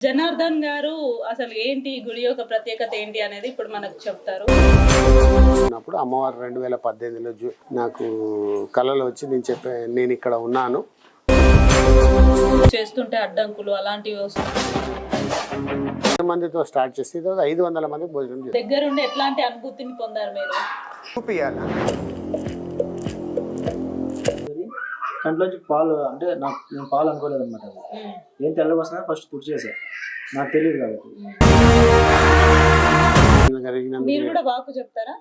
జనార్దన్ గారు అసలు ఏంటి గుడి యొక్క ప్రత్యేకత ఏంటి అనేది ఇప్పుడు మనకు చెప్తారు. ఉన్నప్పుడు అమ్మవారు రెండు వేల పద్దెనిమిదిలో జూ నాకు కళలో వచ్చి నేను చెప్పే నేను ఇక్కడ ఉన్నాను. చేస్తుంటే అడ్డంకులు అలాంటివి వస్తున్నాయి వంద మందితో స్టార్ట్ చేసి ఐదు వందల మందికి భోజనం దగ్గరుండి ఎట్లాంటి అనుభూతిని పొందారు మీరు? చూపియాలా? కంట్లోంచి పాలు అంటే నాకు నేను పాలు అనుకోలేదు అనమాట ఏం వస్తున్నా ఫస్ట్ తుడిచేసా నాకు తెలియదు కాబట్టి. మీరు కూడా బాకు చెప్తారా?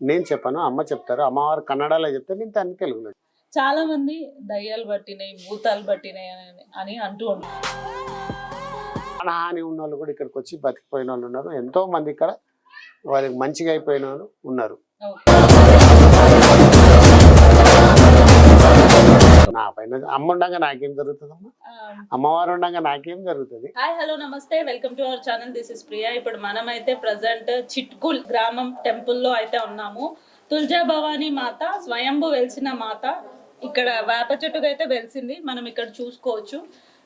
నేను చెప్పాను అమ్మ చెప్తారు. అమ్మవారు కన్నడలో చెప్తే నేను దాన్ని తెలుగులో చాలా మంది దయ్యాలు పట్టినాయి భూతాలు పట్టినాయి అని- అని అంటూ ఉంటారు. ప్రాణహాని ఉన్న వాళ్ళు కూడా ఇక్కడికి వచ్చి బతికిపోయిన వాళ్ళు ఉన్నారు. ఎంతో మంది ఇక్కడ వాళ్ళకి మంచిగా అయిపోయిన వాళ్ళు ఉన్నారు. అమ్మ ఉండగా నాకేం జరుగుతుందమ్మా? అమ్మవారు ఉండగా నాకేం జరుగుతుంది? హాయ్ హలో నమస్తే. Welcome to our channel. This is Priya. ఇప్పుడు మనం అయితే ప్రజెంట్ చిట్కుల్ గ్రామం టెంపుల్లో అయితే ఉన్నాము. తుల్జా భవానీ మాత స్వయంభు వెలిసిన మాత ఇక్కడ వేప చెట్టుకు అయితే వెలిసింది. మనం ఇక్కడ చూసుకోవచ్చు.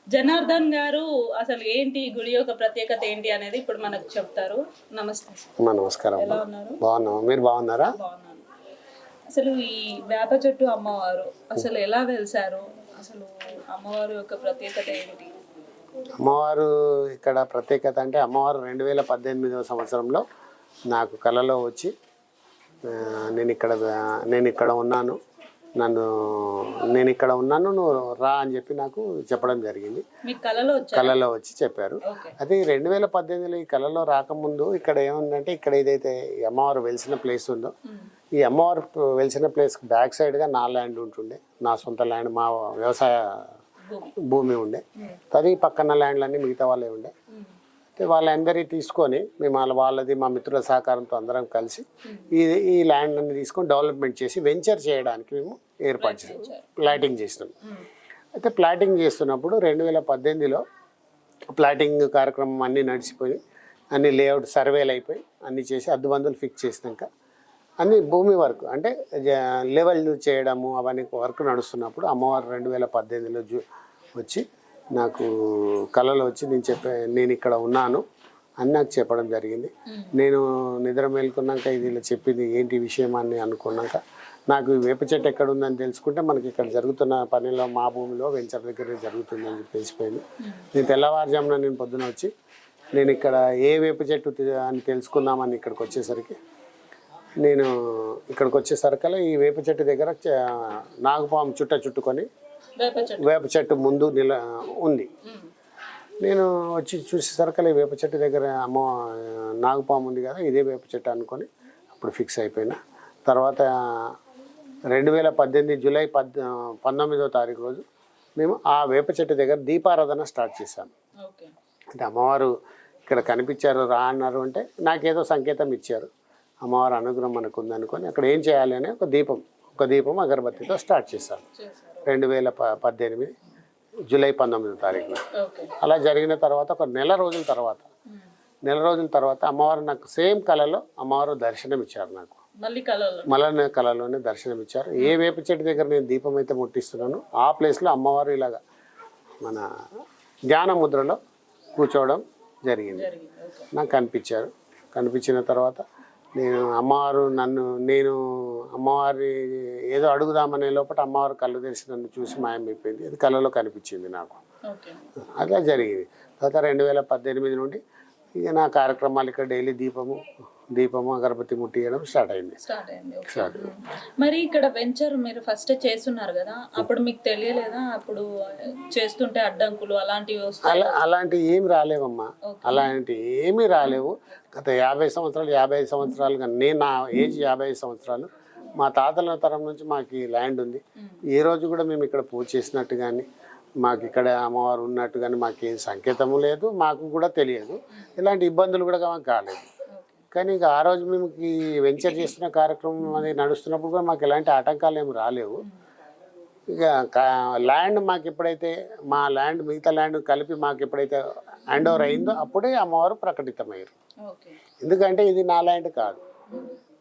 జనార్దన్ గారు అసలు ఏంటి గుడి యొక్క ప్రత్యేకత ఏంటి అనేది ఇప్పుడు మనకు చెప్తారు. నమస్తే. నమస్కారం ఎలా ఉన్నారు? బాగున్నాం మీరు బాగున్నారా? బాగున్నాను. అసలు ఈ వేప చెట్టు అమ్మవారు అసలు ఎలా వెలిసారు? అసలు అమ్మవారు యొక్క ప్రత్యేకత ఏంటి అమ్మవారు ఇక్కడ ప్రత్యేకత అంటే అమ్మవారు రెండు వేల పద్దెనిమిదవ సంవత్సరంలో నాకు కలలో వచ్చి నేను ఇక్కడ నేను ఇక్కడ ఉన్నాను. నన్ను నేను ఇక్కడ ఉన్నాను నువ్వు రా అని చెప్పి నాకు చెప్పడం జరిగింది. కళలో కళలో వచ్చి చెప్పారు. అది రెండు వేల పద్దెనిమిదిలో ఈ కళలో రాకముందు ఇక్కడ ఏముందంటే ఇక్కడ ఏదైతే అమ్మవారు వెలిసిన ప్లేస్ ఉందో ఈ అమ్మవారు వెలిసిన ప్లేస్ బ్యాక్ సైడ్గా నా ల్యాండ్ ఉంటుండే. నా సొంత ల్యాండ్ మా వ్యవసాయ భూమి. ఉండే. అది పక్కన ల్యాండ్లన్నీ మిగతా వాళ్ళే ఉండే. అయితే వాళ్ళందరి తీసుకొని మేము వాళ్ళ వాళ్ళది మా మిత్రుల సహకారంతో అందరం కలిసి ఈ ఈ ల్యాండ్ అన్ని తీసుకొని డెవలప్మెంట్ చేసి వెంచర్ చేయడానికి మేము ఏర్పాటు చేసాం. ప్లాటింగ్ చేసినాం ఉమ్. అయితే ప్లాటింగ్ చేస్తున్నప్పుడు రెండు వేల పద్దెనిమిదిలో ప్లాటింగ్ కార్యక్రమం అన్నీ నడిచిపోయి అన్ని లేఅవుట్ సర్వేలు అయిపోయి అన్నీ చేసి అద్దుబందులు ఫిక్స్ చేసినాక అన్ని భూమి వర్క్ అంటే లెవెల్ చేయడము అవన్నీ వర్క్ నడుస్తున్నప్పుడు అమ్మవారు రెండు వేల పద్దెనిమిదిలో జూ వచ్చి నాకు కళలో వచ్చి నేను చెప్పే నేను ఇక్కడ ఉన్నాను అని నాకు చెప్పడం జరిగింది. నేను నిద్ర మేల్కొన్నాక ఇది ఇలా చెప్పింది ఏంటి విషయం అని అనుకున్నాక నాకు వేప చెట్టు ఎక్కడ ఉందని తెలుసుకుంటే మనకి ఇక్కడ జరుగుతున్న పనిలో మా భూమిలో వెంచర్ దగ్గర జరుగుతుందని చెప్పి తెలిసిపోయింది నేను తెల్లవారుజామున నేను పొద్దున వచ్చి నేను ఇక్కడ ఏ వేప చెట్టు అని తెలుసుకుందామని ఇక్కడికి వచ్చేసరికి నేను ఇక్కడికి వచ్చేసరికల్లా ఈ వేప చెట్టు దగ్గర నాగుపాము చుట్ట చుట్టుకొని వేప చెట్టు. ముందు నిల ఉంది. నేను వచ్చి చూసేసరికి ఈ వేప చెట్టు దగ్గర అమ్మ నాగుపాము ఉంది కదా ఇదే వేప చెట్టు అనుకొని అప్పుడు ఫిక్స్ అయిపోయినా. తర్వాత రెండు వేల పద్దెనిమిది జూలై పద్ పంతొమ్మిదో తారీఖు రోజు మేము ఆ వేప చెట్టు దగ్గర దీపారాధన స్టార్ట్ చేశాము అంటే అమ్మవారు ఇక్కడ కనిపించారు రా అన్నారు అంటే నాకేదో సంకేతం ఇచ్చారు. అమ్మవారు అనుగ్రహం మనకు ఉందనుకొని అక్కడ ఏం చేయాలి అని ఒక దీపం ఒక దీపం అగరబత్తితో స్టార్ట్ చేశాను చేశారు. రెండు వేల ప పద్దెనిమిది జూలై పంతొమ్మిదో తారీఖున. అలా జరిగిన తర్వాత ఒక నెల రోజుల తర్వాత. నెల రోజుల తర్వాత అమ్మవారు నాకు సేమ్ కళలో అమ్మవారు దర్శనం ఇచ్చారు నాకు. మళ్ళీ కళలోనే దర్శనం ఇచ్చారు ఏ వేప చెట్టు దగ్గర నేను దీపం అయితే ముట్టిస్తున్నానో ఆ ప్లేస్లో అమ్మవారు ఇలాగా మన ధ్యాన ముద్రలో కూర్చోవడం జరిగింది. నాకు కనిపించారు. కనిపించిన తర్వాత నేను అమ్మవారు నన్ను నేను అమ్మవారి ఏదో అడుగుదామనే లోపల అమ్మవారు కళ్ళు తెరిచి నన్ను చూసి మాయమైపోయింది. అది కళ్ళలో కనిపించింది నాకు. అలా జరిగింది. తర్వాత రెండు వేల పద్దెనిమిది నుండి ఇక నా కార్యక్రమాలు ఇక్కడ డైలీ దీపము దీపము అగరబత్తి ముట్టియడం స్టార్ట్ అయింది. స్టార్ట్ అయింది స్టార్ట్. మరి ఇక్కడ వెంచర్ మీరు ఫస్ట్ చేస్తున్నారు కదా అప్పుడు మీకు తెలియలేదా? అప్పుడు చేస్తుంటే అడ్డంకులు అలాంటివి వస్తాయి? అలా అలాంటివి ఏమి రాలేవమ్మా. అలాంటి ఏమీ రాలేవు. గత యాభై సంవత్సరాలు యాభై ఐదు సంవత్సరాలుగా నేను నా ఏజ్ యాభై ఐదు సంవత్సరాలు మా తాతల తరం నుంచి మాకు ఈ ల్యాండ్ ఉంది. ఏ రోజు కూడా మేము ఇక్కడ పూజ చేసినట్టు కానీ మాకు ఇక్కడ అమ్మవారు ఉన్నట్టు కానీ మాకు ఏ సంకేతము లేదు మాకు కూడా తెలియదు. ఇలాంటి ఇబ్బందులు కూడా మాకు కాలేదు. కానీ ఇక ఆ రోజు మేము ఈ వెంచర్ చేస్తున్న కార్యక్రమం అది నడుస్తున్నప్పుడు కూడా మాకు ఎలాంటి ఆటంకాలు ఏమి రాలేవు. ఇక ల్యాండ్ మాకు ఎప్పుడైతే మా ల్యాండ్ మిగతా ల్యాండ్ కలిపి మాకు ఎప్పుడైతే హ్యాండ్ ఓవర్ అయిందో అప్పుడే అమ్మవారు ప్రకటితమయ్యారు. ఎందుకంటే ఇది నా ల్యాండ్ కాదు.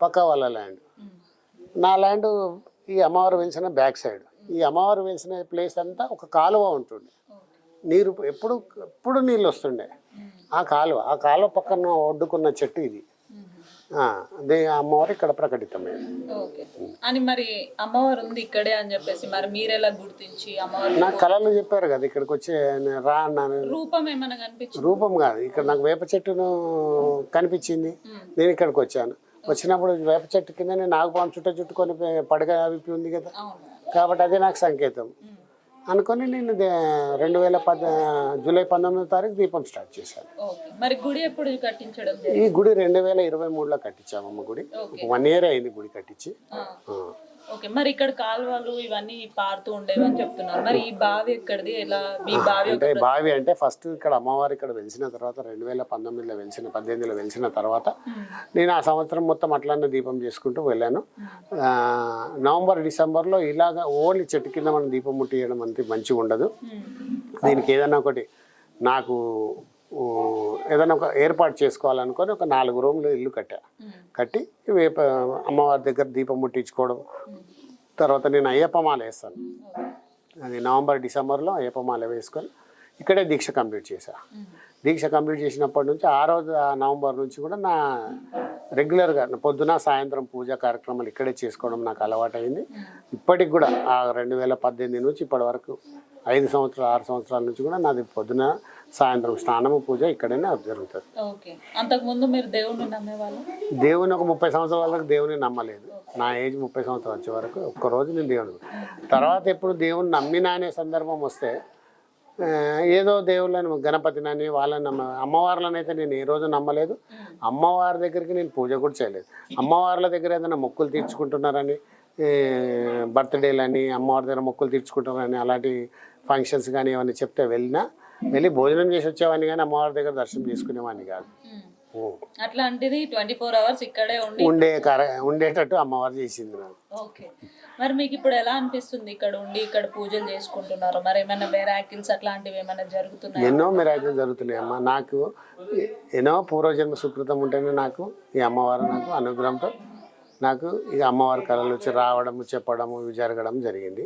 పక్క వాళ్ళ ల్యాండ్ నా ల్యాండ్ ఈ అమ్మవారు వెలిసిన బ్యాక్ సైడ్ ఈ అమ్మవారు వెలిసిన ప్లేస్ అంతా ఒక కాలువ ఉంటుంది నీరు ఎప్పుడు ఎప్పుడు నీళ్ళు వస్తుండే. ఆ కాలువ ఆ కాలువ పక్కన ఒడ్డుకున్న చెట్టు ఇది. అదే అమ్మవారు ఇక్కడ ప్రకటితమైంది ఓకే. అని మరి అమ్మవారు ఉంది ఇక్కడే అని చెప్పేసి మరి మీరెలా గుర్తించి అమ్మవారు నాకు కళలు చెప్పారు కదా ఇక్కడికి వచ్చి రా అన్నాను రూపం ఏమైనా కనిపించింది? రూపం కాదు. ఇక్కడ నాకు వేప చెట్టును కనిపించింది. నేను ఇక్కడికి వచ్చాను. వచ్చినప్పుడు వేప చెట్టు కింద నేను నాగపాము చుట్ట చుట్టుకొని పడగ విప్పి ఉంది కదా. కాబట్టి అదే నాకు సంకేతం. అనుకొని నేను రెండు వేల పద్ జూలై పంతొమ్మిదో తారీఖు దీపం స్టార్ట్ చేశాను. మరి గుడి ఎప్పుడు కట్టించడం ఈ గుడి రెండు వేల ఇరవై మూడులో కట్టించామమ్మ గుడి. వన్ ఇయర్ అయింది గుడి కట్టించి. ఓకే మరి ఇక్కడ కాలువలు ఇవన్నీ పారుతూ ఉండేవి అని చెప్తున్నారు. మరి ఈ బావి ఎక్కడిది? ఎలా మీ బావి అంటే బావి అంటే ఫస్ట్ ఇక్కడ అమ్మవారు ఇక్కడ వెలిసిన తర్వాత రెండు వేల పంతొమ్మిదిలో వెలిసిన పద్దెనిమిదిలో వెలిసిన తర్వాత నేను ఆ సంవత్సరం మొత్తం అట్లానే దీపం చేసుకుంటూ వెళ్ళాను. నవంబర్ డిసెంబర్లో ఇలాగ ఓన్లీ చెట్టు కింద మనం దీపం ముట్టియడం అంతే మంచిగా ఉండదు. దీనికి ఏదైనా ఒకటి నాకు ఏదైనా ఒక ఏర్పాటు చేసుకోవాలనుకొని ఒక నాలుగు రూమ్లు ఇల్లు కట్టా. కట్టి వేప అమ్మవారి దగ్గర దీపం ముట్టించుకోవడం. తర్వాత నేను అయ్యప్ప మాల వేస్తాను. అది నవంబర్ డిసెంబర్లో అయ్యప్ప మాల వేసుకొని ఇక్కడే దీక్ష కంప్లీట్ చేశా. దీక్ష కంప్లీట్ చేసినప్పటి నుంచి ఆ రోజు నవంబర్ నుంచి కూడా నా రెగ్యులర్గా పొద్దున సాయంత్రం పూజా కార్యక్రమాలు ఇక్కడే చేసుకోవడం నాకు అలవాటైంది. ఇప్పటికి కూడా ఆ రెండు వేల పద్దెనిమిది నుంచి ఇప్పటి వరకు ఐదు సంవత్సరాలు ఆరు సంవత్సరాల నుంచి కూడా నాది పొద్దున సాయంత్రం స్నానము పూజ ఇక్కడనే జరుగుతుంది. మీరు నమ్మేవాళ్ళు? దేవుని ఒక ముప్పై సంవత్సరాల వరకు దేవుని నమ్మలేదు. నా ఏజ్ ముప్పై సంవత్సరాలు వచ్చే వరకు ఒక్కరోజు నేను దేవుని తర్వాత ఎప్పుడు దేవుని నమ్మినా అనే సందర్భం వస్తే ఏదో దేవుళ్ళని గణపతినని వాళ్ళని నమ్మ అమ్మవార్లను అయితే నేను ఏ రోజు నమ్మలేదు. అమ్మవారి దగ్గరికి నేను పూజ కూడా చేయలేదు. అమ్మవార్ల దగ్గర ఏదైనా మొక్కులు తీర్చుకుంటున్నారని బర్త్డేలని అమ్మవారి దగ్గర మొక్కులు తీర్చుకుంటున్నారని అలాంటి ఫంక్షన్స్ కానీ ఏమైనా చెప్తే వెళ్ళినా వెళ్ళి భోజనం చేసి వచ్చేవాడిని కానీ అమ్మవారి దగ్గర దర్శనం చేసుకునేవాడిని కాదు. అట్లాంటిది ట్వంటీ ఫోర్ అవర్స్ ఇక్కడే ఉండి ఉండే కర ఉండేటట్టు అమ్మవారు చేసింది నాకు. ఓకే. మరి మీకు ఇప్పుడు ఎలా అనిపిస్తుంది ఇక్కడ ఉండి ఇక్కడ పూజలు చేసుకుంటున్నారు? మరి ఏమైనా మెరాకిల్స్ అట్లాంటివి ఏమైనా జరుగుతున్నాయి? ఎన్నో మిరాకిల్ జరుగుతున్నాయి అమ్మ. నాకు ఎన్నో పూర్వజన్మ సుకృతం ఉంటేనే నాకు ఈ అమ్మవారు నాకు అనుగ్రహంతో నాకు ఇక అమ్మవారి కళలు వచ్చి రావడము చెప్పడము ఇవి జరగడం జరిగింది.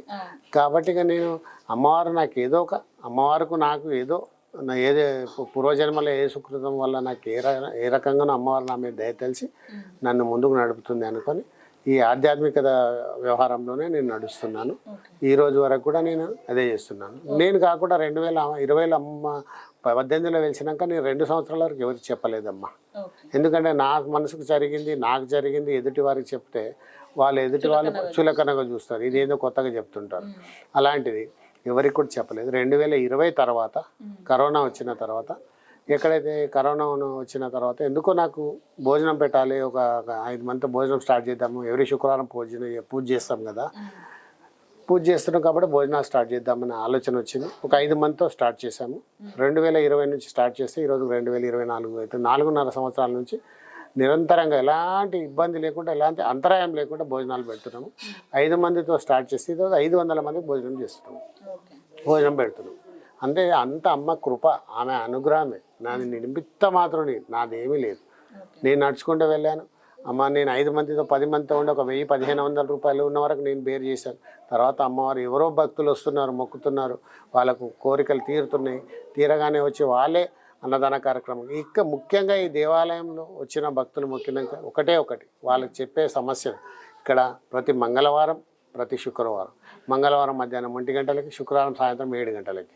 కాబట్టి ఇక నేను అమ్మవారు నాకు ఏదో ఒక అమ్మవారికి నాకు ఏదో నా ఏదే పూర్వజన్మలో ఏ సుకృతం వల్ల నాకు ఏ ఏ రకంగానో అమ్మవారు నా మీద దయ తెలిసి నన్ను ముందుకు నడుపుతుంది అనుకొని ఈ ఆధ్యాత్మికత వ్యవహారంలోనే నేను నడుస్తున్నాను. ఈ రోజు వరకు కూడా నేను అదే చేస్తున్నాను. నేను కాకుండా రెండు వేల ఇరవైలో అమ్మ పద్దెనిమిదిలో వెలిసినాక నేను రెండు సంవత్సరాల వరకు ఎవరికి చెప్పలేదమ్మా. ఎందుకంటే నా మనసుకు జరిగింది నాకు జరిగింది ఎదుటి వారికి చెప్తే వాళ్ళు ఎదుటి వాళ్ళు చులకనగా చూస్తారు. ఇది ఏదో కొత్తగా చెప్తుంటారు. అలాంటిది ఎవరికి కూడా చెప్పలేదు. రెండు వేల ఇరవై తర్వాత కరోనా వచ్చిన తర్వాత ఎక్కడైతే కరోనా వచ్చిన తర్వాత ఎందుకో నాకు భోజనం పెట్టాలి ఒక ఐదు మంది భోజనం స్టార్ట్ చేద్దాము ఎవరి శుక్రవారం పూజ పూజ చేస్తాం కదా. పూజ చేస్తున్నాం కాబట్టి భోజనాలు స్టార్ట్ చేద్దామనే ఆలోచన వచ్చింది. ఒక ఐదు మందితో స్టార్ట్ చేశాము. రెండు వేల ఇరవై నుంచి స్టార్ట్ చేస్తే ఈరోజు రెండు వేల ఇరవై నాలుగు అయితే నాలుగున్నర సంవత్సరాల నుంచి నిరంతరంగా ఎలాంటి ఇబ్బంది లేకుండా ఎలాంటి అంతరాయం లేకుండా భోజనాలు పెడుతున్నాము. ఐదు మందితో స్టార్ట్ చేస్తే ఈరోజు ఐదు వందల మందికి భోజనం చేస్తున్నాము. భోజనం పెడుతున్నాం అంటే అంత అమ్మ కృప ఆమె అనుగ్రహమే. నాది నిమిత్త మాత్రం నాదేమీ లేదు. నేను నడుచుకుంటూ వెళ్ళాను. అమ్మ నేను ఐదు మందితో పది మందితో ఉండి ఒక వెయ్యి పదిహేను వందల రూపాయలు ఉన్న వరకు నేను బేర్ చేశాను. తర్వాత అమ్మవారు ఎవరో భక్తులు వస్తున్నారు మొక్కుతున్నారు. వాళ్ళకు కోరికలు తీరుతున్నాయి. తీరగానే వచ్చి వాళ్ళే అన్నదాన కార్యక్రమం. ఇక ముఖ్యంగా ఈ దేవాలయంలో వచ్చిన భక్తులు ముఖ్యంగా ఒకటే ఒకటి. వాళ్ళకి చెప్పే సమస్య ఇక్కడ ప్రతి మంగళవారం ప్రతి శుక్రవారం. మంగళవారం మధ్యాహ్నం ఒంటి గంటలకి శుక్రవారం సాయంత్రం ఏడు గంటలకి.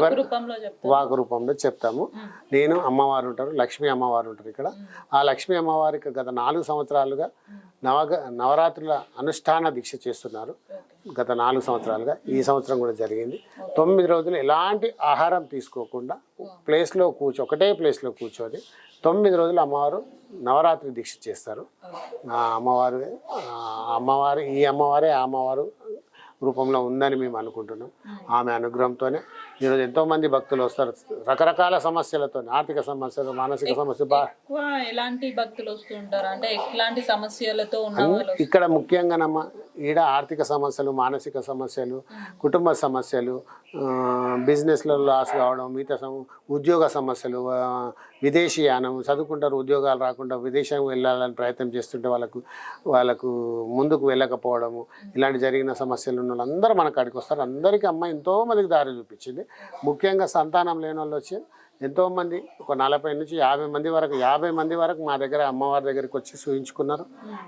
వాక్ రూపంలో చెప్తారు. వాకు రూపంలో చెప్తాము. నేను అమ్మవారు ఉంటారు లక్ష్మీ అమ్మవారు ఉంటారు ఇక్కడ. ఆ లక్ష్మీ అమ్మవారికి గత నాలుగు సంవత్సరాలుగా నవగ నవరాత్రుల అనుష్ఠాన దీక్ష చేస్తున్నారు. గత నాలుగు సంవత్సరాలుగా ఈ సంవత్సరం కూడా జరిగింది. తొమ్మిది రోజులు ఎలాంటి ఆహారం తీసుకోకుండా ప్లేస్లో కూర్చో ఒకటే ప్లేస్లో కూర్చొని తొమ్మిది రోజులు అమ్మవారు నవరాత్రి దీక్ష చేస్తారు. అమ్మవారు అమ్మవారు ఈ అమ్మవారే అమ్మవారు రూపంలో ఉందని మేము అనుకుంటున్నాం. ఆమె అనుగ్రహంతోనే ఈరోజు ఎంతో మంది భక్తులు వస్తారు. రకరకాల సమస్యలతో ఆర్థిక సమస్యలు మానసిక సమస్యలు ఎలాంటి భక్తులు వస్తూ ఉంటారు? అంటే ఎట్లాంటి సమస్యలతో ఇక్కడ ముఖ్యంగానమ్మ ఈడ ఆర్థిక సమస్యలు మానసిక సమస్యలు కుటుంబ సమస్యలు ఆ, బిజినెస్లో లాస్ కావడం మిగతా ఉద్యోగ సమస్యలు విదేశీయానం చదువుకుంటారు ఉద్యోగాలు రాకుండా విదేశం వెళ్ళాలని ప్రయత్నం చేస్తుంటే వాళ్ళకు వాళ్ళకు ముందుకు వెళ్ళకపోవడము ఇలాంటి జరిగిన సమస్యలు ఉన్న వాళ్ళందరూ మన కాడికి వస్తారు. అందరికీ అమ్మ ఎంతోమందికి దారి చూపించింది. ముఖ్యంగా సంతానం లేని వాళ్ళు వచ్చి ఎంతోమంది ఒక నలభై నుంచి యాభై మంది వరకు యాభై మంది వరకు మా దగ్గర అమ్మవారి దగ్గరికి వచ్చి చూయించుకున్నారు.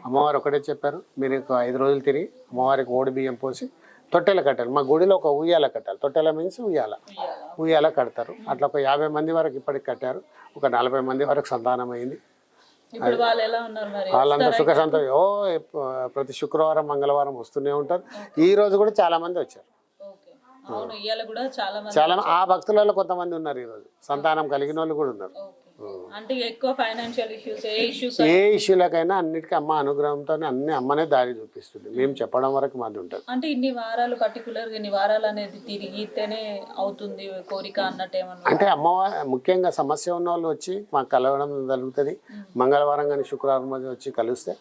అమ్మవారు ఒకటే చెప్పారు మీరు ఒక ఐదు రోజులు తిరిగి అమ్మవారికి ఓడి బియ్యం పోసి తొట్టెలు కట్టాలి. మా గుడిలో ఒక ఉయ్యాల కట్టాలి. తొట్టెల మీన్స్ ఉయ్యాల. ఉయ్యాల. కడతారు. అట్లా ఒక యాభై మంది వరకు ఇప్పటికి కట్టారు. ఒక నలభై మంది వరకు సంతానం అయింది ఇప్పుడు వాళ్ళు ఎలా ఉన్నారు మరి? వాళ్ళంతా సుఖ సంతోషం ఓ ప్రతి శుక్రవారం మంగళవారం వస్తూనే ఉంటారు. ఈ రోజు కూడా చాలా మంది వచ్చారు. చాలా ఆ భక్తులలో కొంతమంది ఉన్నారు ఈరోజు సంతానం కలిగిన వాళ్ళు కూడా ఉన్నారు. అంటే ఎక్కువ ఫైనాన్షియల్ ఇష్యూస్ ఏ ఇష్యూస్ ఏ ఇష్యూలకైనా అన్నిటికీ అమ్మ అనుగ్రహంతో అన్ని అమ్మనే దారి చూపిస్తుంది. మేము చెప్పడం వరకు మాది ఉంటుంది. అంటే ఇన్ని వారాలు పర్టికులర్ ఇన్ని వారాలు అనేది తిరిగితేనే అవుతుంది కోరిక అన్నట్టు ఏమన్నా? అంటే అమ్మవారి ముఖ్యంగా సమస్య ఉన్న వాళ్ళు వచ్చి మాకు కలవడం జరుగుతుంది. మంగళవారం కానీ శుక్రవారం రోజు వచ్చి కలిస్తే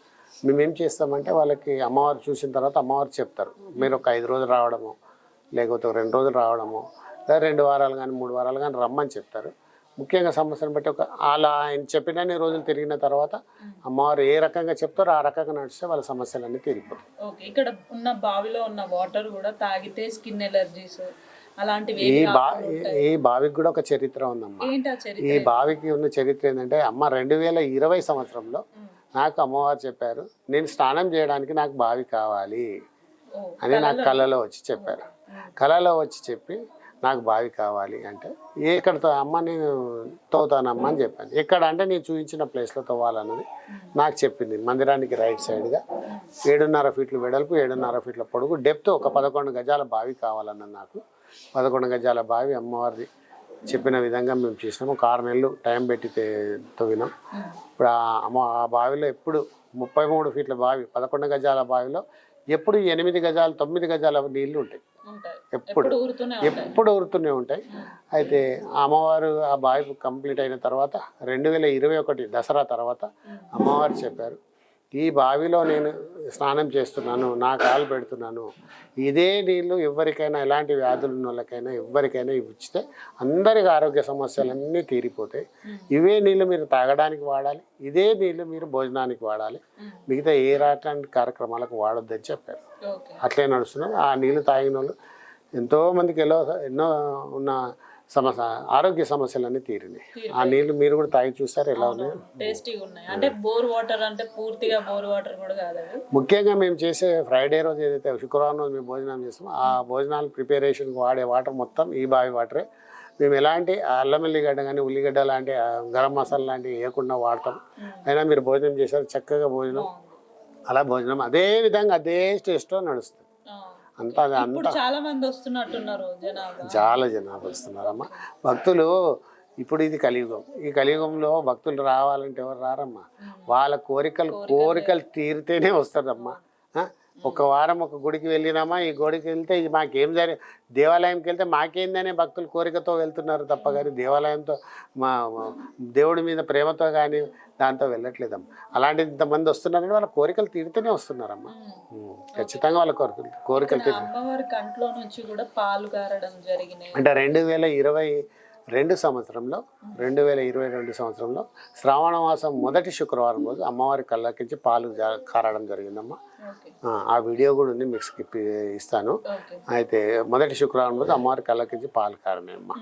మేము ఏం చేస్తామంటే వాళ్ళకి అమ్మవారు చూసిన తర్వాత అమ్మవారు చెప్తారు. మీరు ఒక ఐదు రోజులు రావడము లేకపోతే రెండు రోజులు రావడము లేదా రెండు వారాలు కానీ మూడు వారాలు కానీ రమ్మని చెప్తారు. ముఖ్యంగా సమస్యను బట్టి ఒక అలా ఆయన చెప్పినన్ని రోజులు తిరిగిన తర్వాత అమ్మవారు ఏ రకంగా చెప్తారో ఆ రకంగా నడిస్తే వాళ్ళ సమస్యలన్నీ తీరిపోతాయి. ఓకే ఇక్కడ ఉన్న బావిలో ఉన్న వాటర్ కూడా తాగితే స్కిన్ ఎలర్జీస్ అలాంటివి ఈ బా ఈ బావికి కూడా ఒక చరిత్ర ఉందమ్మా. ఈ బావికి ఉన్న చరిత్ర ఏంటంటే అమ్మ రెండు వేల ఇరవై సంవత్సరంలో నాకు అమ్మవారు చెప్పారు నేను స్నానం చేయడానికి నాకు బావి కావాలి అని నాకు కళలో వచ్చి చెప్పారు. కళలో వచ్చి చెప్పి నాకు బావి కావాలి అంటే ఎక్కడ అమ్మ నేను తవ్వుతానమ్మా అని చెప్పాను. ఎక్కడ అంటే నేను చూపించిన ప్లేస్లో తవ్వాలన్నది నాకు చెప్పింది. మందిరానికి రైట్ సైడ్గా ఏడున్నర ఫీట్లు వెడల్పు ఏడున్నర ఫీట్ల పొడుగు డెప్త్ ఒక పదకొండు గజాల బావి కావాలన్నది నాకు. పదకొండు గజాల బావి అమ్మవారిది చెప్పిన విధంగా మేము చేసినాము ఒక ఆరు నెలలు టైం పెట్టితే తవ్వినాం. ఇప్పుడు ఆ అమ్మ ఆ బావిలో ఎప్పుడు ముప్పై మూడు ఫీట్ల బావి పదకొండు గజాల బావిలో ఎప్పుడు ఎనిమిది గజాలు తొమ్మిది గజాల నీళ్ళు ఉంటాయి. ఎప్పుడు ఎప్పుడు ఊరుతూనే ఉంటాయి. అయితే ఆ అమ్మవారు ఆ బావి కంప్లీట్ అయిన తర్వాత రెండు వేల ఇరవై ఒకటి దసరా తర్వాత అమ్మవారు చెప్పారు ఈ బావిలో నేను స్నానం చేస్తున్నాను నా కాలు పెడుతున్నాను. ఇదే నీళ్ళు ఎవరికైనా ఎలాంటి వ్యాధులు ఉన్న వాళ్ళకైనా ఎవరికైనా ఇచ్చితే అందరికి ఆరోగ్య సమస్యలన్నీ తీరిపోతాయి. ఇవే నీళ్ళు మీరు తాగడానికి వాడాలి ఇదే నీళ్ళు మీరు భోజనానికి వాడాలి. మిగతా ఏ రకాల కార్యక్రమాలకు వాడొద్దని చెప్పారు. అట్లే నడుస్తున్నారు. ఆ నీళ్ళు తాగిన వాళ్ళు ఎంతో మందికి ఎన్నో ఎన్నో ఉన్న సమస్య ఆరోగ్య సమస్యలన్నీ తీరినాయి. ఆ నీళ్ళు మీరు కూడా తాగి చూస్తారు? ఎలా ఉన్నాయి? టేస్టీగా ఉన్నాయి. అంటే బోర్ వాటర్ అంటే పూర్తిగా బోర్ వాటర్ కూడా కాదు అవి. ముఖ్యంగా మేము చేసే ఫ్రైడే రోజు ఏదైతే శుక్రవారం రోజు మేము భోజనం చేస్తామో ఆ భోజనాలు ప్రిపరేషన్కి వాడే వాటర్ మొత్తం ఈ బావి వాటరే. మేము ఎలాంటి అల్లం ఎల్లిగడ్డ కానీ ఉల్లిగడ్డ లాంటి గరం మసాలా లాంటివి వేయకుండా వాడతాం. అయినా మీరు భోజనం చేశారు చక్కగా భోజనం. అలా భోజనం అదే విధంగా అదే టేస్ట్లో నడుస్తుంది. అంతా అంతా చాలా మంది వస్తున్నట్టున్నారు జనాభా. చాలా జనాభా వస్తున్నారమ్మా. భక్తులు ఇప్పుడు ఇది కలియుగం. ఈ కలియుగంలో భక్తులు రావాలంటే ఎవరు రారమ్మా? వాళ్ళ కోరికలు కోరికలు తీరితేనే వస్తారమ్మా ఆ? ఒక వారం ఒక గుడికి వెళ్ళినామా? ఈ గుడికి వెళ్తే ఇది మాకేం జరి దేవాలయంకి వెళ్తే మాకేందనే భక్తులు కోరికతో వెళ్తున్నారు తప్ప కానీ దేవాలయంతో మా దేవుడి మీద ప్రేమతో కానీ దాంతో వెళ్ళట్లేదమ్మా. అలాంటి ఇంతమంది వస్తున్నారని వాళ్ళ కోరికలు తీరితేనే వస్తున్నారమ్మా. ఖచ్చితంగా వాళ్ళ కోరికలు కోరికలు తీరు అమ్మవారి కంట్లో నుంచి కూడా పాలు గారడం జరిగినాయి. అంటే రెండు వేల ఇరవై రెండు సంవత్సరంలో రెండు వేల ఇరవై రెండు సంవత్సరంలో శ్రావణ మాసం మొదటి శుక్రవారం రోజు అమ్మవారి కళ్ళకించి పాలు కారడం జరిగిందమ్మా. ఆ, వీడియో కూడా ఉంది మీకు స్కిప్ ఇస్తాను. అయితే మొదటి శుక్రవారం రోజు అమ్మవారి కళ్ళకించి పాలు కారణమ్మా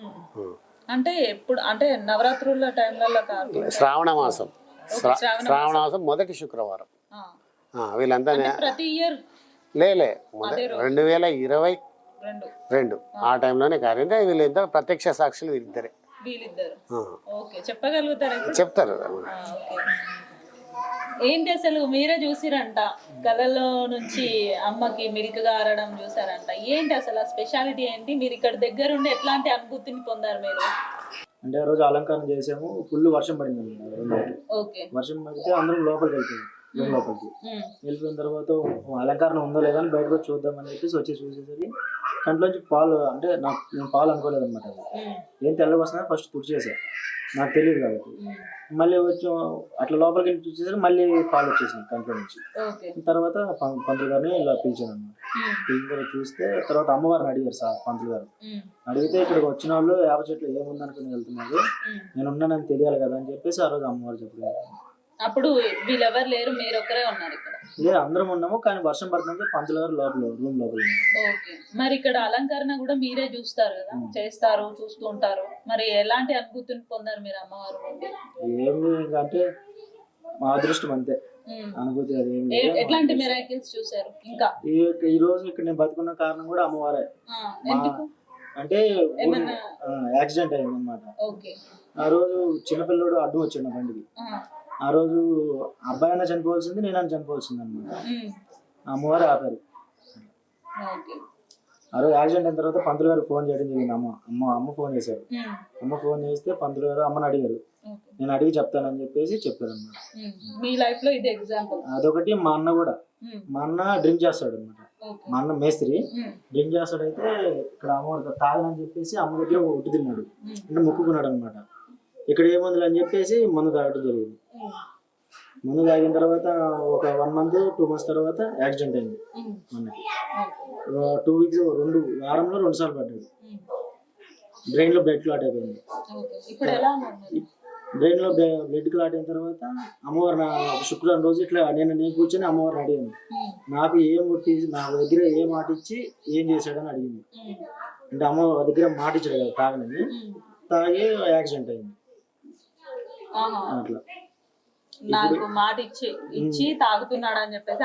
అంటే ఎప్పుడు అంటే నవరాత్రుల టైంలలో కాదు. శ్రావణ మాసం. శ్రా- శ్రావణ మాసం. మొదటి శుక్రవారం. వీళ్ళంతా ప్రతి ఇయర్. లేలే రెండు వేల ఇరవై రెండు. రెండు. ఆ. టైంలోనే కారింది వీళ్ళిద్దరు ప్రత్యక్ష సాక్షులు వీళ్ళిద్దరే వీళ్ళిద్దరు. ఆ, ఓకే. చెప్పగలుగుతారా ఇప్పుడు? చెప్తారు. ఆ, ఓకే. ఏంటి అసలు? మీరే చూసిరంట కళలో నుంచి అమ్మకి మిల్క్ గారడం చూసారంట. ఏంటి అసలు ఆ స్పెషాలిటీ ఏంటి? మీరు ఇక్కడ దగ్గరుండి ఎట్లాంటి అనుభూతిని పొందారు మీరు? అంటే ఆ రోజు అలంకారం చేసాము. ఫుల్ వర్షం పడింది వర్షం పడితే అందరం లోపలికి వెళ్తుంది రూమ్ లోపలికి. వెళ్ళిపోయిన తర్వాత అలంకరణ ఉందో లేదో అని బయటకు వచ్చి చూద్దామని చెప్పేసి వచ్చి చూసేసరికి కంట్లోంచి పాలు అంటే నాకు నేను పాలు అనుకోలేదు అనమాట అది ఏం తెల్లగా వస్తుందని ఫస్ట్ తుడిచేసా నాకు తెలియదు కాబట్టి. మళ్ళీ వచ్చి అట్లా లోపలికి వెళ్ళి చూసేసరికి మళ్ళీ పాలు వచ్చేసింది కంట్లో నుంచి. తర్వాత పంతులు గారిని ఇలా పిలిచాను అనమాట పిలిచిన చూస్తే తర్వాత అమ్మవారిని అడిగారు సార్ పంతులు గారు. అడిగితే ఇక్కడికి వచ్చిన వాళ్ళు వేప చెట్లు ఏముందనుకుని వెళ్తున్నారు. నేను ఉన్నానని తెలియాలి కదా అని చెప్పేసి ఆ రోజు అమ్మవారు చెప్పారు. అప్పుడు వీళ్ళెవరు లేరు మీరు ఒక్కరే ఉన్నారు ఇక్కడ. లేదు అందరం ఉన్నాము కానీ వర్షం పడుతుంటే పంతులు గారు లోపల రూమ్ లోపల. ఓకే. మరి ఇక్కడ అలంకరణ కూడా మీరే చూస్తారు కదా? చేస్తారు చూస్తూ ఉంటారు. మరి ఎలాంటి అనుభూతిని పొందారు మీరు అమ్మవారు? ఏమి అంటే మా అదృష్టం అంతే. అనుభూతి అది ఏం లేదు. ఎట్లాంటి మిరాకిల్స్ చూసారు ఇంకా? ఈ ఈ రోజు ఇక్కడ నేను బతుకున్న కారణం కూడా అమ్మవారే. ఆ, ఎందుకు? అంటే ఏమన్నా యాక్సిడెంట్ అయింది అనమాట ఓకే. ఆ రోజు చిన్నపిల్లడు అడ్డు వచ్చాడు నా బండికి. ఆ, ఆ రోజు అబ్బాయి అయినా చనిపోవాల్సింది నేనైనా చనిపోవాల్సింది అనమాట ఉమ్, అమ్మవారు ఆపారు. ఆ రోజు యాక్సిడెంట్ అయిన తర్వాత పంతులు గారు ఫోన్ చేయడం జరిగింది. అమ్మ అమ్మ అమ్మ ఫోన్ చేశారు. అమ్మ ఫోన్ చేస్తే పంతులు గారు అమ్మని అడిగారు. నేను అడిగి చెప్తానని చెప్పేసి చెప్పారు అనమాట ఉమ్, మీ లైఫ్లో ఇది ఎగ్జాంపుల్. అదొకటి మా అన్న కూడా. మా అన్న డ్రింక్ చేస్తాడు అనమాట మా అన్న మేస్త్రి. డ్రింక్ చేస్తాడైతే ఇక్కడ అమ్మవారు తాగనని చెప్పేసి అమ్మ దగ్గర ఒట్టు తిన్నాడు. అంటే మొక్కుకున్నాడు అనమాట ఇక్కడ ఏముంది అని చెప్పేసి మందు తాగడం జరిగింది ఉమ్, మందు తాగిన తర్వాత ఒక వన్ మంత్ టూ మంత్స్ తర్వాత యాక్సిడెంట్ అయింది. ఉమ్, మనకి టూ వీక్స్ రెండు వారంలో రెండు సార్లు పడ్డాడు బ్రెయిన్లో బ్లడ్ క్లాట్ అయిపోయింది? బ్రెయిన్లో బ్లడ్ క్లాట్ అయిన తర్వాత అమ్మవారు నా శుక్రవారం రోజు ఇట్లా నేను నేను కూర్చొని అమ్మవారిని అడిగాను. నాకు ఏం కొట్టి నా దగ్గర ఏ మాట ఇచ్చి ఏం చేశాడని అడిగింది. అంటే అమ్మ దగ్గర మాట ఇచ్చాడు కదా తాగనని. తాగి యాక్సిడెంట్ అయింది. అట్లా. నాకు మాట ఇచ్చి ఇచ్చి తాగుతున్నాడు అని చెప్పేసి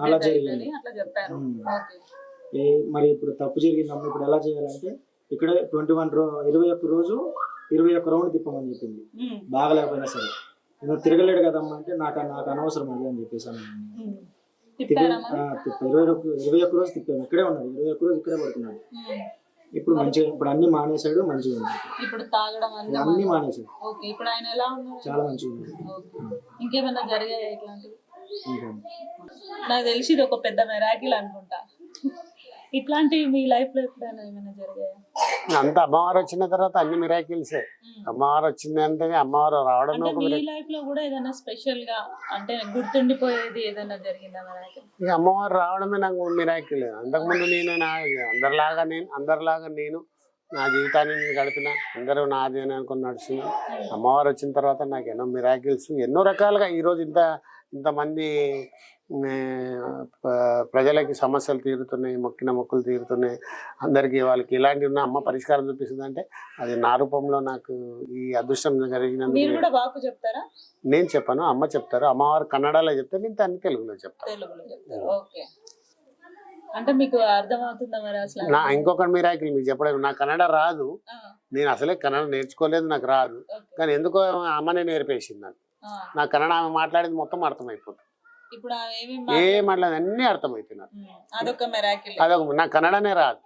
అలా జరిగింది. అట్లా చెప్పారు. మరి ఇప్పుడు తప్పు జరిగిందమ్మ ఇప్పుడు ఎలా చేయాలంటే ఇక్కడ ట్వంటీ వన్ రో ఇరవై ఒక్క రోజు ఇరవై ఒక్క రౌండ్ తిప్పమని చెప్పింది. బాగలేకపోయినా సరే. నువ్వు తిరగలేడు కదమ్మా అంటే నాకు నాకు అనవసరం అది అని చెప్పేసి అన్నాను. ఉమ్. తిప్పి తిప్పారా మరి? ఆ, తిప్ప ఇరవై ఒక్క ఇరవై ఒక్క రోజు తిప్పాము. ఇక్కడే ఉన్నాడు ఇరవై ఒక్క రోజు ఇక్కడే పడుకున్నాడు. ఉమ్. ఇప్పుడు మంచిగా ఇప్పుడు అన్ని మానేశాడు మంచిగా ఉంది. ఇప్పుడు తాగడం అన్న అన్ని మానేశాడు. ఓకే ఇప్పుడు ఆయన ఎలా ఉన్నారు చాలా మంచిగా ఉంది ఓకే. ఇంకేమన్నా జరిగాయా ఇట్లాంటివి? ఇంకా. నాకు తెలిసి ఇది ఒక పెద్ద మెరాకిల్ అనుకుంటా. ఇట్లాంటివి మీ లైఫ్లో ఎప్పుడైనా ఏమైనా జరిగాయా? అంత అమ్మవారు వచ్చిన తర్వాత అన్ని మిరాకిల్సే. అమ్మవారు వచ్చింది అంటే అమ్మవారు రావడం అంటే ఒక మీ miracle. లైఫ్లో కూడా ఏదైనా స్పెషల్గా అంటే గుర్తుండిపోయేది ఏదైనా జరిగిందా మెరాకిల్ ఇక అమ్మవారు రావడమే నాకు మిరాకిల్ అంతకుముందు నేను నా అందరిలాగా నేను అందరిలాగా నేను నా జీవితాన్ని నేను గడిపిన అందరూ నాది అని అనుకుని నడుచున్నా అమ్మవారు వచ్చిన తర్వాత నాకు ఎన్నో మిరాకిల్స్ ఎన్నో రకాలుగా ఈరోజు ఇంత ఇంతమంది ప్రజలకి సమస్యలు తీరుతున్నాయి మొక్కిన మొక్కులు తీరుతున్నాయి. అందరికీ వాళ్ళకి ఇలాంటివి ఉన్న అమ్మ పరిష్కారం చూపిస్తుంది అంటే అది నా రూపంలో నాకు ఈ అదృష్టం జరిగినందుకు చెప్తారా? నేను చెప్పాను అమ్మ చెప్తారు. అమ్మవారు కన్నడలో చెప్తే నేను దాన్ని తెలుగులో చెప్తాను. అంటే మీకు అర్థమవుతుందా మరి అసలు? నా ఇంకొకటి మిరాకిల్ మీకు చెప్పడం నాకు కన్నడ రాదు. నేను అసలే కన్నడ నేర్చుకోలేదు నాకు రాదు. కానీ ఎందుకో అమ్మనే నేర్పేసింది నాకు. నా కన్నడ ఆమె మాట్లాడేది మొత్తం అర్థమైపోతుంది ఇప్పుడు ఏ మాట్లాడేది అన్నీ నాకు. ఉమ్, అదొక నాకు కన్నడనే రాదు.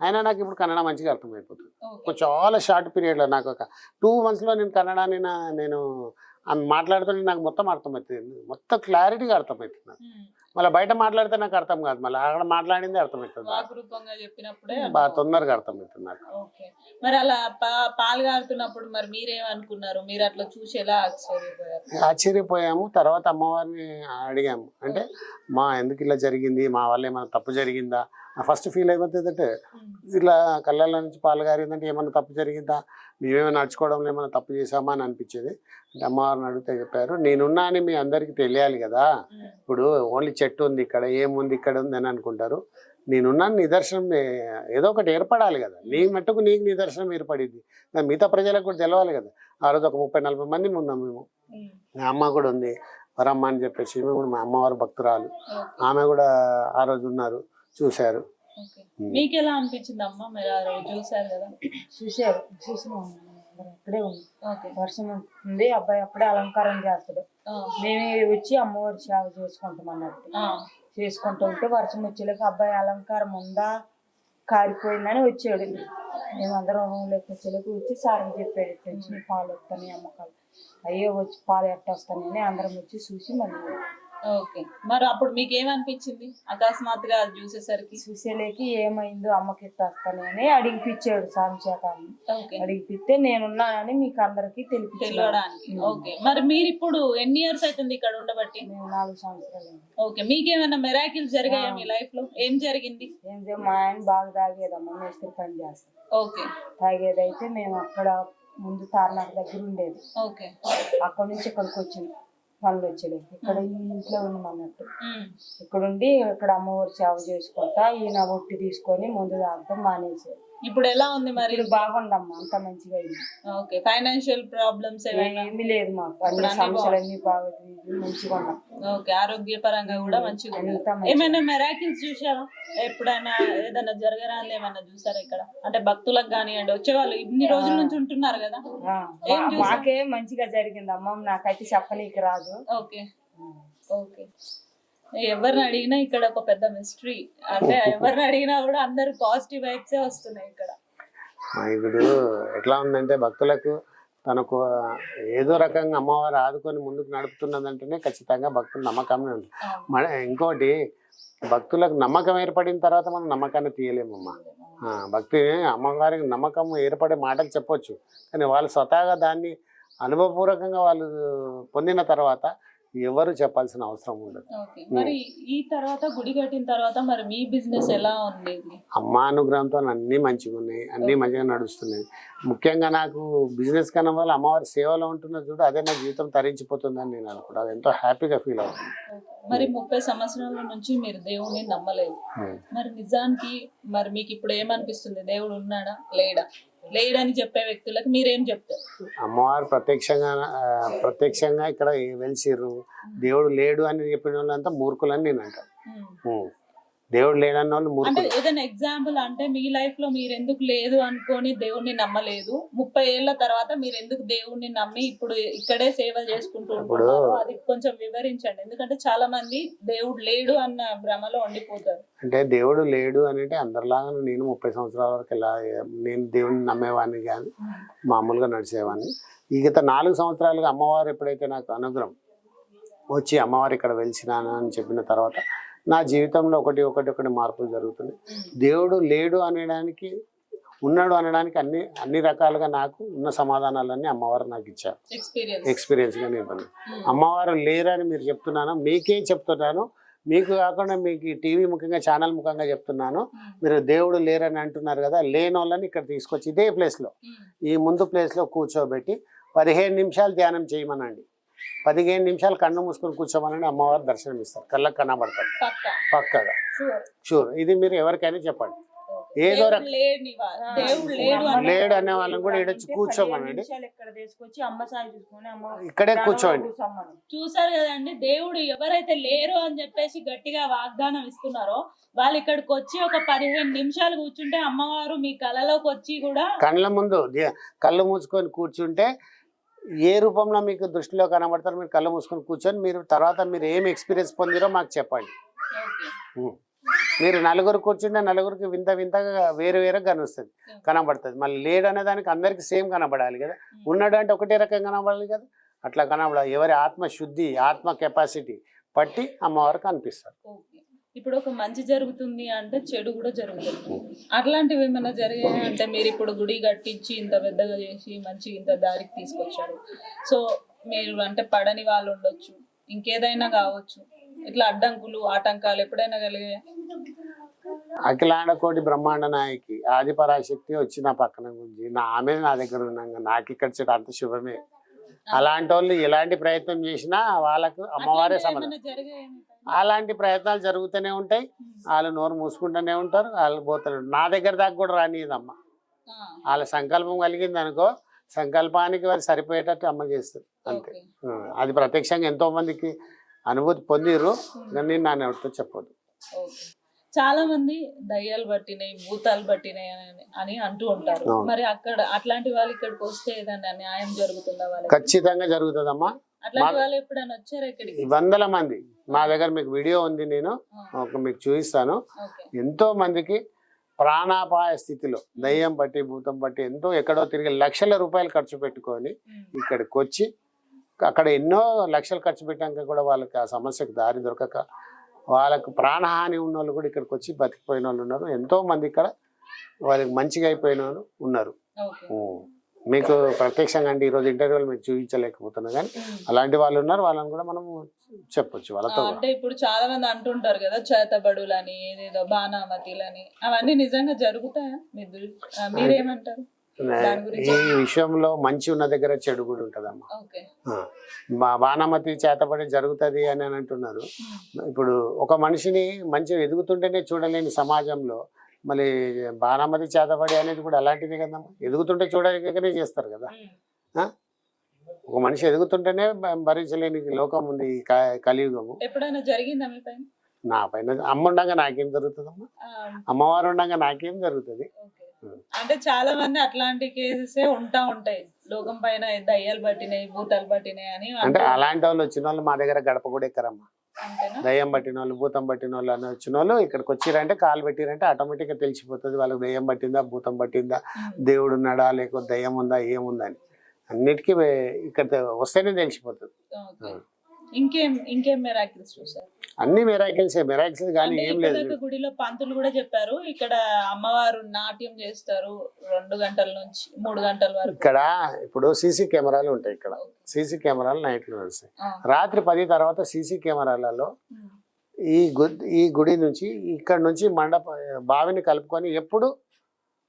అయినా నాకు ఇప్పుడు కన్నడ మంచిగా అర్థమైపోతుంది. చాలా షార్ట్ పీరియడ్లో నాకు ఒక టూ మంత్స్లో నేను కన్నడని నేను ఆమె మాట్లాడుతుంటే నాకు మొత్తం అర్థమవుతుంది మొత్తం క్లారిటీగా అర్థమవుతుంది మళ్ళీ బయట మాట్లాడితే నాకు అర్థం కాదు. మళ్ళీ అక్కడ మాట్లాడింది అర్థమవుతుంది బాగా తొందరగా అర్థమవుతుంది నాకు. ఓకే. మరి అలా పా- పాలు కారుతున్నప్పుడు మరి మీరేమనుకున్నారు? మీరు అట్లా చూసి ఎలా ఆశ్చర్యపోయారు? ఆశ్చర్యపోయాము. తర్వాత అమ్మవారిని అడిగాము. అంటే మా ఎందుకు ఇలా జరిగింది? మా వల్ల ఏమైనా తప్పు జరిగిందా? ఫస్ట్ ఫీల్ అయిపోతుందంటే ఉమ్, ఇట్లా కళ్ళల్లో నుంచి పాలు గారిందంటే ఏమైనా తప్పు జరిగిందా? మేమేమైనా నడుచుకోవడంలో ఏమైనా తప్పు చేసామా అని అనిపించేది. అంటే అమ్మవారిని అడిగితే చెప్పారు నేనున్నా అని మీ అందరికీ తెలియాలి కదా. ఇప్పుడు ఓన్లీ చెట్టు ఉంది ఇక్కడ ఏముంది ఇక్కడ ఉంది అని అనుకుంటారు. నేనున్నాను నిదర్శనం ఏదో ఒకటి ఏర్పడాలి కదా. నీ మట్టుకు నీకు నిదర్శనం ఏర్పడింది. మిగతా ప్రజలకు కూడా తెలవాలి కదా. ఆ రోజు ఒక ముప్పై నలభై మంది ఉన్నాం మేము. మా అమ్మ కూడా ఉంది. వరమ్మ అని చెప్పేసి కూడా మా అమ్మవారు భక్తురాలు. ఆమె కూడా ఆ రోజు ఉన్నారు. చూశారు. ఓకే. మీకు ఎలా అనిపించింది అమ్మ మీరు ఆ రోజు చూసారు కదా? చూసారు చూసినాం అందరం ఇక్కడే ఉంది వర్షం ఉంది అబ్బాయి అప్పుడే అలంకారం చేస్తాడు. మేమే వచ్చి అమ్మవారి సేవ చేసుకుంటాం అన్నట్టు. ఆ, చేసుకుంటూ ఉంటే వర్షం వచ్చేలాక అబ్బాయి అలంకారం ఉందా? కారిపోయిందని వచ్చాడు. మేమందరం రూమ్లోకి వచ్చేలాక వచ్చి సార్ చెప్పాడు ఇట్లా వచ్చి పాలు వస్తాయి అమ్మకాలు అయ్యో వచ్చి పాలు ఎట్టొస్తానని అందరం వచ్చి చూసి మళ్ళీ ఓకే. మరి అప్పుడు మీకు ఏమనిపించింది అకస్మాత్తుగా అది చూసేసరికి? చూసేలేకి ఏమైందో అమ్మకి వస్తానని అడిగిపిచ్చాడు స్వామి చేత అడిగిపిస్తే నేనున్నానని మీకు అందరికి తెలిపించాను తెలియడానికి ఓకే. మరి మీరు ఇప్పుడు ఎన్ని ఇయర్స్ అవుతుంది ఇక్కడ ఉండబట్టి? మేము నాలుగు సంవత్సరాలు. ఓకే. మీకేమైనా మెరాకిల్స్ జరిగాయా మీ లైఫ్లో ఏం జరిగింది? ఏం చేయ మా ఆయన బాగా తాగేదమ్మా మేస్త్రి పని చేస్తాం. ఓకే. తాగేదైతే మేము అక్కడ ముందు తారనాథ్ దగ్గర ఉండేది. ఓకే. అక్కడ నుంచి ఇక్కడికి వచ్చింది. పనులు వచ్చేలేక ఇక్కడ ఈ ఇంట్లో ఉన్నాం అన్నట్టు. ఉమ్. ఇక్కడ ఉండి ఇక్కడ అమ్మవారి సేవ చేసుకుంటా ఈయన ఒట్టి తీసుకొని ముందు తాగటం మానేసాడు ఇప్పుడు ఎలా ఉంది మరి? ఇప్పుడు బాగుందమ్మా అంత మంచిగా అయింది. ఓకే ఫైనాన్షియల్ ప్రాబ్లమ్స్ ఏమైనా? ఏమీ లేదు మాకు అన్ని సమస్యలు అన్ని బాగా తీరి మంచిగా ఉన్నాం. ఓకే ఆరోగ్యపరంగా కూడా మంచిగా ఉంది ఏమైనా మెరాకిల్స్ చూసావా? ఎప్పుడైనా ఏదైనా జరగరాని ఏమైనా చూసారా ఇక్కడ? అంటే భక్తులకు కానివ్వండి వచ్చేవాళ్ళు ఇన్ని రోజుల నుంచి ఉంటున్నారు కదా? మాకే మంచిగా జరిగింది అమ్మ నాకైతే చెప్పనీకి రాదు. Okay okay. ఎవరిని అడిగినా ఇక్కడ ఒక పెద్ద మిస్టరీ అంటే ఎవరిని అడిగినా కూడా అందరు పాజిటివ్ వైబ్సే వస్తున్నాయి ఇక్కడ. ఇప్పుడు ఎట్లా ఉందంటే భక్తులకు తనకు ఏదో రకంగా అమ్మవారు ఆదుకొని ముందుకు నడుపుతున్నదంటేనే ఖచ్చితంగా భక్తులు అవును. మన ఇంకోటి భక్తులకు నమ్మకం ఏర్పడిన తర్వాత మనం నమ్మకాన్ని తీయలేమమ్మా. ఆ, భక్తి అమ్మవారికి నమ్మకం ఏర్పడే మాటలు చెప్పొచ్చు. కానీ వాళ్ళు స్వతహాగా దాన్ని అనుభవపూర్వకంగా వాళ్ళు పొందిన తర్వాత ఎవరు చెప్పాల్సిన అవసరం ఉండదు. మరి ఈ తర్వాత గుడి కట్టిన తర్వాత మరి మీ బిజినెస్ ఎలా ఉండేది? అమ్మ అనుగ్రహంతో అన్నీ మంచిగా ఉన్నాయి. అన్నీ మంచిగా నడుస్తున్నాయి. ముఖ్యంగా నాకు బిజినెస్ కన్నా వల్ల అమ్మవారి సేవలో ఉంటున్న చూడు అదే నా జీవితం తరించిపోతుందని నేను అనుకుంటా. అది ఎంతో హ్యాపీగా ఫీల్ అవుతుంది. మరి ముప్పై సంవత్సరాల నుంచి మీరు దేవుణ్ణి నమ్మలేదు. మరి నిజానికి మరి మీకు ఇప్పుడు ఏమనిపిస్తుంది? దేవుడు ఉన్నాడా? లేడా? లేడని చెప్పే వ్యక్తులకు మీరేం చెప్తారు? అమ్మవారు ప్రత్యక్షంగా ప్రత్యక్షంగా ఇక్కడ వెలిసిర్రు దేవుడు లేడు అని చెప్పిన వాళ్ళంతా మూర్ఖులని నేను అంటాను. దేవుడు లేడన్న వాళ్ళు అంటే ఏదైనా ఎగ్జాంపుల్ అంటే మీ లైఫ్లో మీరు ఎందుకు లేదు అనుకొని దేవుణ్ణి నమ్మలేదు. ముప్పై ఏళ్ళ తర్వాత మీరు ఎందుకు దేవుణ్ణి నమ్మి ఇప్పుడు ఇక్కడే సేవ చేసుకుంటూ ఉంటున్నారు అది కొంచెం వివరించండి. ఎందుకంటే చాలా మంది దేవుడు లేడు అన్న భ్రమలో ఉండిపోతారు. అంటే దేవుడు లేడు అని అంటే అందరిలాగా నేను ముప్పై సంవత్సరాల వరకు ఇలా నేను దేవుడిని నమ్మేవాడిని కానీ మామూలుగా నడిచేవాడిని ఈ గత నాలుగు సంవత్సరాలుగా అమ్మవారు ఎప్పుడైతే నాకు అనుగ్రహం వచ్చి అమ్మవారు ఇక్కడ వెలిసినాను అని చెప్పిన తర్వాత నా జీవితంలో ఒకటి ఒకటి ఒకటి మార్పులు జరుగుతున్నాయి. దేవుడు లేడు అనడానికి ఉన్నాడు అనడానికి అన్ని అన్ని రకాలుగా నాకు ఉన్న సమాధానాలన్నీ అమ్మవారు నాకు ఇచ్చారు. ఎక్స్పీరియన్స్ ఎక్స్పీరియన్స్గా నేను పొందాను. అమ్మవారు లేరని మీరు చెప్తున్నాను మీకే చెప్తున్నాను మీకు కాకుండా మీకు టీవీ ముఖ్యంగా ఛానల్ ముఖంగా చెప్తున్నాను మీరు దేవుడు లేరని అంటున్నారు కదా లేని వాళ్ళని ఇక్కడ తీసుకొచ్చి ఇదే ప్లేస్లో ఈ ముందు ప్లేస్లో కూర్చోబెట్టి పదిహేను నిమిషాలు ధ్యానం చేయమనండి. పదిహేను నిమిషాలు కన్ను మూసుకొని కూర్చోమనండి అమ్మవారు దర్శనం ఇస్తారు కళ్ళకు కనబడతారు పక్కా? పక్కగా. షూర్ షూర్ ఇది మీరు ఎవరికైనా చెప్పండి. ఏదో లేడు అని వాళ్ళని కూడా ఈడొచ్చి కూర్చోమనండి. ఇక్కడ తీసుకొచ్చి అమ్మ సాయి తీసుకొని అమ్మ ఇక్కడే కూర్చోండి. కూర్చోమని చూసారు కదండి దేవుడు ఎవరైతే లేరు అని చెప్పేసి గట్టిగా వాగ్దానం ఇస్తున్నారో వాళ్ళు ఇక్కడికి వచ్చి ఒక పదిహేను నిమిషాలు కూర్చుంటే అమ్మవారు మీ కళలోకి వచ్చి కూడా కళ్ళ ముందు కళ్ళు మూసుకొని కూర్చుంటే ఏ రూపంలో మీకు దృష్టిలో కనబడతారో మీరు కళ్ళు మూసుకొని కూర్చొని మీరు తర్వాత మీరు ఏం ఎక్స్పీరియన్స్ పొందిరో మాకు చెప్పండి. మీరు నలుగురు కూర్చుంటే నలుగురికి వింత వింతగా వేరు వేరే కనిపిస్తుంది కనబడుతుంది. మళ్ళీ లేడు అనే దానికి అందరికి సేమ్ కనబడాలి కదా. ఉన్నాడు అంటే ఒకటే రకం కనబడాలి కదా. అట్లా కనబడాలి. ఎవరి ఆత్మ శుద్ధి ఆత్మ కెపాసిటీ పట్టి అమ్మవారు కనిపిస్తారు. ఇప్పుడు ఒక మంచి జరుగుతుంది అంటే చెడు కూడా జరుగుతుంది. అట్లాంటివి ఏమైనా జరిగాయి అంటే మీరు ఇప్పుడు గుడి కట్టించి ఇంత పెద్దగా చేసి మంచి ఇంత దారికి తీసుకొచ్చారు. సో మీరు అంటే పడని వాళ్ళు ఉండొచ్చు ఇంకేదైనా కావచ్చు. ఇట్లా అడ్డంకులు ఆటంకాలు ఎప్పుడైనా కలిగాయి? అఖిలాండ కోటి బ్రహ్మాండ నాయకి ఆది పరాశక్తి వచ్చి నా పక్కన గురించి నా ఆమె నా దగ్గర ఉన్నాక నాకు ఇక్కడ చెడు అంత శుభమే. అలాంటి వాళ్ళు ఎలాంటి ప్రయత్నం చేసినా వాళ్ళకు అమ్మవారే సమాధానం. అలాంటి ప్రయత్నాలు జరుగుతూనే ఉంటాయి. వాళ్ళు నోరు మూసుకుంటూనే ఉంటారు. వాళ్ళు పోతూనే ఉంటారు. నా దగ్గర దాకా కూడా రానియదమ్మ వాళ్ళ సంకల్పం కలిగింది అనుకో సంకల్పానికి వారు సరిపోయేటట్టు అమ్మ చేస్తారు అంతే. అది ప్రత్యక్షంగా ఎంతో మందికి అనుభూతి పొందిర్రు. కానీ నా చెప్పొద్దు. ఓకే. చాలా మంది దయ్యాలు పట్టినాయి భూతాలు పట్టినాయి అని- అంటూ ఉంటారు. మరి అక్కడ అట్లాంటి వాళ్ళు ఇక్కడికి వస్తే ఏదైనా న్యాయం జరుగుతుందా ఖచ్చితంగా జరుగుతుందమ్మా. వందల మంది. మా దగ్గర మీకు వీడియో ఉంది నేను. ఒక మీకు చూపిస్తాను. ఎంతో మందికి ప్రాణాపాయ స్థితిలో దయ్యం పట్టి భూతం పట్టి ఎంతో ఎక్కడో తిరిగి లక్షల రూపాయలు ఖర్చు పెట్టుకొని ఇక్కడికి వచ్చి అక్కడ ఎన్నో లక్షలు ఖర్చు పెట్టాక కూడా వాళ్ళకి ఆ సమస్యకు దారి దొరకక వాళ్ళకు ప్రాణహాని ఉన్న వాళ్ళు కూడా ఇక్కడికి వచ్చి బతికిపోయిన వాళ్ళు ఉన్నారు. ఎంతో మంది ఇక్కడ వాళ్ళకి మంచిగా అయిపోయిన వాళ్ళు ఉన్నారు. మీకు ప్రత్యక్షంగా అంటే ఈరోజు ఇంటర్వ్యూలు మీకు చూపించలేకపోతున్నా కానీ అలాంటి వాళ్ళు ఉన్నారు వాళ్ళని కూడా మనం చెప్పొచ్చు వాళ్ళతో. అంటే ఇప్పుడు చాలా మంది అంటుంటారు కదా చేతబడులని ఏదేదో బాణామతిలని అవన్నీ నిజంగా జరుగుతాయా? మీరు మీరేమంటారు? ఈ విషయంలో మంచి ఉన్న దగ్గర చెడు కూడా ఉంటుందమ్మా. మా బాణమతి చేతబడి జరుగుతుంది అని అని అంటున్నారు ఇప్పుడు ఒక మనిషిని మంచిగా ఎదుగుతుంటేనే చూడలేని సమాజంలో మళ్ళీ బాణమతి చేతబడి అనేది కూడా అలాంటిదే కదమ్మా. ఎదుగుతుంటే చూడలేకనే చేస్తారు కదా. ఆ? ఒక మనిషి ఎదుగుతుంటేనే భరించలేని లోకం ఉంది కలియుగము. ఎప్పుడైనా జరిగిందా నా పైన అమ్మ ఉండగా నాకేం జరుగుతుందమ్మా. అమ్మవారు ఉండగా నాకేం జరుగుతుంది. అంటే చాలా మంది అట్లాంటి కేసెస్ ఉంటా ఉంటాయి. లోకం పైన దయ్యాలు పట్టినాయి భూతాలు పట్టినాయి అని అంటే. అలాంటి వాళ్ళు వచ్చిన వాళ్ళు మా దగ్గర గడప కూడా ఎక్కరమ్మా. దయ్యం పట్టిన వాళ్ళు భూతం పట్టిన వాళ్ళు అని వచ్చిన వాళ్ళు ఇక్కడికి వచ్చిరంటే కాలు పెట్టిరంటే ఆటోమేటిక్గా తెలిసిపోతుంది వాళ్ళకి దయ్యం పట్టిందా భూతం పట్టిందా. దేవుడు ఉన్నాడా లేకపోతే దయ్యం ఉందా ఏముందా అని అన్నిటికీ ఇక్కడ వస్తేనే తెలిసిపోతుంది. ఇంకేం ఇంకేం మెరాకిల్స్ చూసారు అన్ని మెరాకిల్స్ మెరాకిల్స్ కానీ ఏం లేదు గుడిలో పంతులు కూడా చెప్పారు ఇక్కడ అమ్మవారు నాట్యం చేస్తారు రెండు గంటల నుంచి మూడు గంటల వరకు ఇక్కడ ఇప్పుడు సీసీ కెమెరాలు ఉంటాయి ఇక్కడ సీసీ కెమెరాలు నైట్లో నడుస్తాయి ఆ. రాత్రి పది తర్వాత సీసీ కెమెరాలలో. ఈ గు ఈ గుడి నుంచి ఇక్కడ నుంచి మండప బావిని కలుపుకొని ఎప్పుడు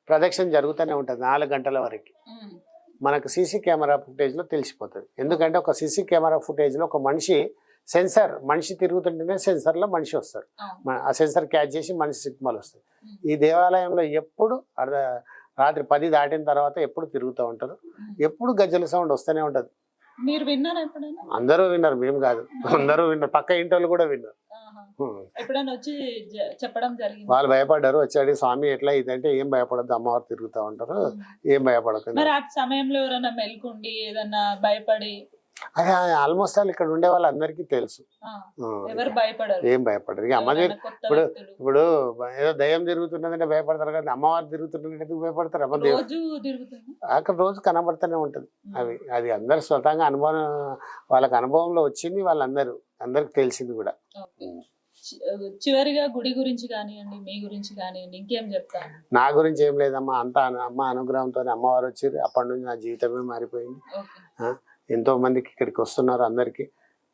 ప్రదక్షిణ జరుగుతూనే ఉంటుంది నాలుగు గంటల వరకు. మనకు సీసీ కెమెరా ఫుటేజ్లో తెలిసిపోతుంది. ఎందుకంటే ఒక సీసీ కెమెరా ఫుటేజ్లో ఒక మనిషి సెన్సార్ మనిషి తిరుగుతుంటేనే సెన్సార్లో మనిషి. మ- ఆ సెన్సార్ క్యాచ్ చేసి మనిషి సిగ్నల్ వస్తుంది. ఈ దేవాలయంలో ఎప్పుడు అర్ధ రాత్రి పది దాటిన తర్వాత ఎప్పుడు తిరుగుతూ ఉంటారు. ఎప్పుడు గజ్జల సౌండ్ వస్తూనే ఉంటుంది. మీరు విన్నారా ఎప్పుడైనా? అందరూ విన్నారు మేము కాదు. అందరూ విన్నారు. పక్క ఇంటి కూడా విన్నారు. ఎప్పుడైనా వచ్చి చెప్పడం జరిగింది? వాళ్ళు భయపడ్డారు. వచ్చాడు. స్వామి ఎట్లా ఇదంటే ఏం భయపడద్దు. అమ్మవారు తిరుగుతూ ఉంటారు. ఏం భయపడకండి. మరి ఆ సమయంలో ఎవరైనా మెల్కుండి ఏదన్నా భయపడి? అదే ఆల్మోస్ట్ ఆల్ ఇక్కడ ఉండే వాళ్ళందరికీ తెలుసు. ఏం భయపడరు. ఇక అమ్మ ఇప్పుడు- ఇప్పుడు ఏదో దయ్యం తిరుగుతున్నదంటే భయపడతారు కదా. అమ్మవారు తిరుగుతున్నదంటే ఎందుకు భయపడతారు? అమ్మ అక్కడ రోజు కనబడుతూనే ఉంటుంది. అవి అది అందరు స్వతంగా అనుభవం వాళ్ళకి అనుభవంలో వచ్చింది వాళ్ళందరూ. అందరికి తెలిసింది కూడా. చివరిగా గుడి గురించి కానివ్వండి మీ గురించి కానివ్వండి ఇంకేం చెప్తాను? నా గురించి ఏం లేదమ్మా. అంతా అమ్మ అనుగ్రహంతో అమ్మవారు వచ్చారు. అప్పటి నుంచి నా జీవితమే మారిపోయింది. ఎంతో మందికి ఇక్కడికి వస్తున్నారు అందరికి.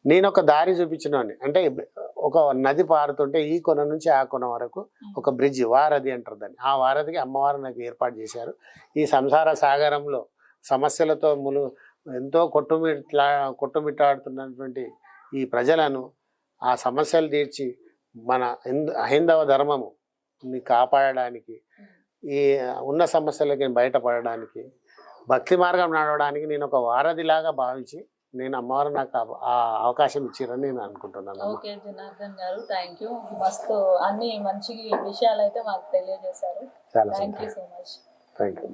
నేను ఒక దారి చూపించినవాడిని అంటే ఒక నది పారుతుంటే ఈ కొన నుంచి ఆ కొన వరకు ఒక బ్రిడ్జ్ వారధి అంటారు దాన్ని. ఆ వారధికి అమ్మవారు నాకు ఏర్పాటు చేశారు. ఈ సంసార సాగరంలో సమస్యలతో ములు ఎంతో కొట్టుమిట్లా కొట్టుమిట్టాడుతున్నటువంటి ఈ ప్రజలను ఆ సమస్యలు తీర్చి మన హిందూ హైందవ ధర్మము ని కాపాడడానికి ఈ ఉన్న సమస్యలకి బయటపడడానికి భక్తి మార్గం నడవడానికి నేను ఒక వారధిలాగా భావించి నేను అమ్మవారు నాకు ఆ- అవకాశం ఇచ్చిరని నేను అనుకుంటున్నాను. ఓకే జనార్దన్ గారు థ్యాంక్ యూ మస్తు అన్ని మంచి విషయాలు అయితే మాకు తెలియజేశారు. Thank you so much thank you